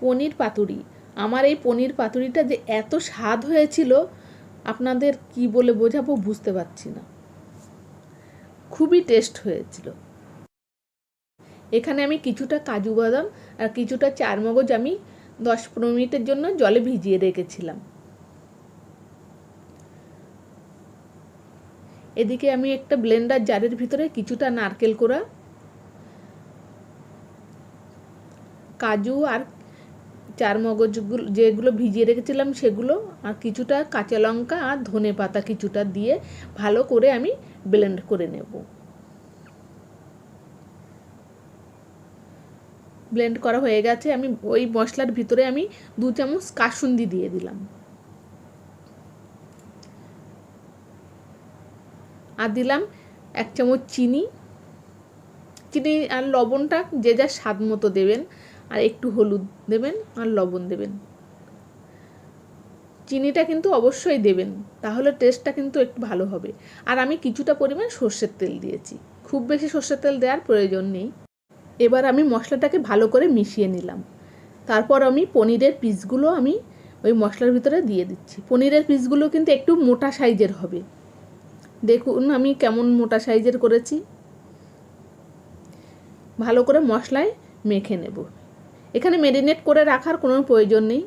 পনির পাতুরি। আমার এই পনির পাতুরিটা যে এত স্বাদ হয়েছিল, আপনাদের কি বলে বোঝাবো বুঝতে পারছি না। খুবই টেস্ট হয়েছিল। এখানে আমি কিছুটা কাজু বাদাম আর কিছুটা চারমগজ আমি দশ পনেরো মিনিটের জন্য জলে ভিজিয়ে রেখেছিলাম। এদিকে আমি একটা ব্লেন্ডার জারের ভিতরে কিছুটা নারকেল কোড়া, কাজু আর চার মগজগুলো যেগুলো ভিজিয়ে রেখেছিলাম সেগুলো, আর কিছুটা কাঁচা লঙ্কা আর ধনে পাতা কিছুটা দিয়ে ভালো করে আমি ব্লেন্ড করে নেব। ব্লেন্ড করা হয়ে গেছে, আমি ওই মশলার ভিতরে আমি দু চামচ কাসুন্দি দিয়ে দিলাম। আর দিলাম এক চামচ চিনি। চিনি আর লবণটা যে যার স্বাদ মতো দেবেন। আর একটু হলুদ দেবেন আর লবণ দেবেন। চিনিটা কিন্তু অবশ্যই দেবেন, তাহলে টেস্টটা কিন্তু একটু ভালো হবে। আর আমি কিছুটা পরিমাণ সর্ষের তেল দিয়েছি, খুব বেশি সর্ষের তেল দেওয়ার প্রয়োজন নেই। এবার আমি মশলাটাকে ভালো করে মিশিয়ে নিলাম। তারপর আমি পনিরের পিসগুলো আমি ওই মশলার ভিতরে দিয়ে দিচ্ছি। পনিরের পিসগুলো কিন্তু একটু মোটা সাইজের হবে। দেখুন আমি কেমন মোটা সাইজের করেছি। ভালো করে মশলায় মেখে নেব। এখানে মেরিনেট করে রাখার কোনো প্রয়োজন নেই।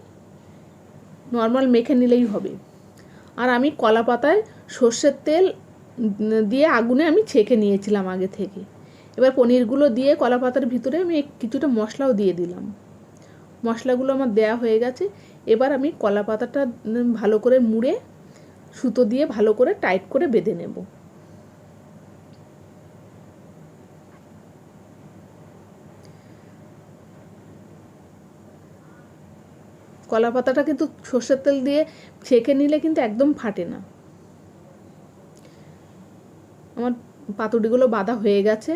নর্মাল মেখে নিলেই হবে। আর আমি কলা পাতায় সর্ষের তেল দিয়ে আগুনে আমি ছেঁকে নিয়েছিলাম আগে থেকে। এবার পনিরগুলো দিয়ে কলা পাতার ভিতরে আমি কিছুটা মশলাও দিয়ে দিলাম। মশলাগুলো আমার দেয়া হয়ে গেছে। এবার আমি কলা পাতাটা ভালো করে মুড়ে, সুতো দিয়ে ভালো করে টাইট করে বেঁধে নেব। কলা পাতাটা কিন্তু সর্ষের তেল দিয়ে ছেঁকে নিলে কিন্তু একদম ফাটে না। আমার পাতুড়িগুলো বাঁধা হয়ে গেছে।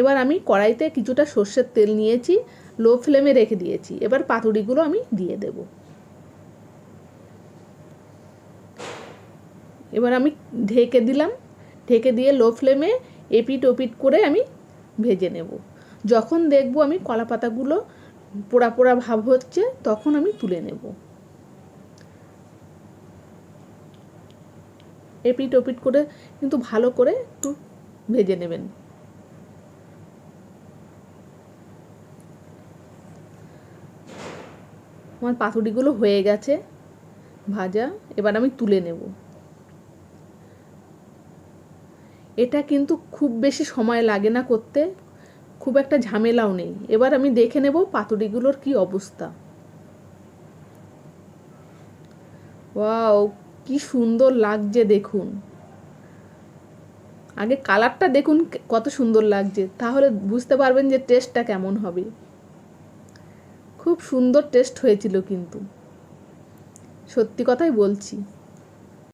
এবার আমি কড়াইতে কিছুটা সর্ষের তেল নিয়েছি লো ফ্লেমে রেখে দিয়েছি। এবার পাতুড়িগুলো আমি দিয়ে দেব। এবার আমি ঢেকে দিলাম। ঢেকে দিয়ে লো ফ্লেমে এপিট ওপিট করে আমি ভেজে নেব। যখন দেখব আমি কলা পাতাগুলো পোড়া পোড়া ভাব হচ্ছে, তখন আমি তুলে নেব। এপিট ওপিট করে কিন্তু ভালো করে একটু ভেজে নেবেন। আমার পাতুড়িগুলো হয়ে গেছে, ভাজা, এবার আমি তুলে নেব। এটা কিন্তু খুব বেশি সময় লাগে না করতে খুব একটা ঝামেলাও নেই। এবার আমি দেখে নেব পাতুড়িগুলোর কি অবস্থা। ওয়াও, কি সুন্দর লাগছে দেখুন। আগে কালারটা দেখুন কত সুন্দর লাগছে, তাহলে বুঝতে পারবেন যে টেস্টটা কেমন হবে। খুব সুন্দর টেস্ট হয়েছিল কিন্তু। সত্যি কথাই বলছি।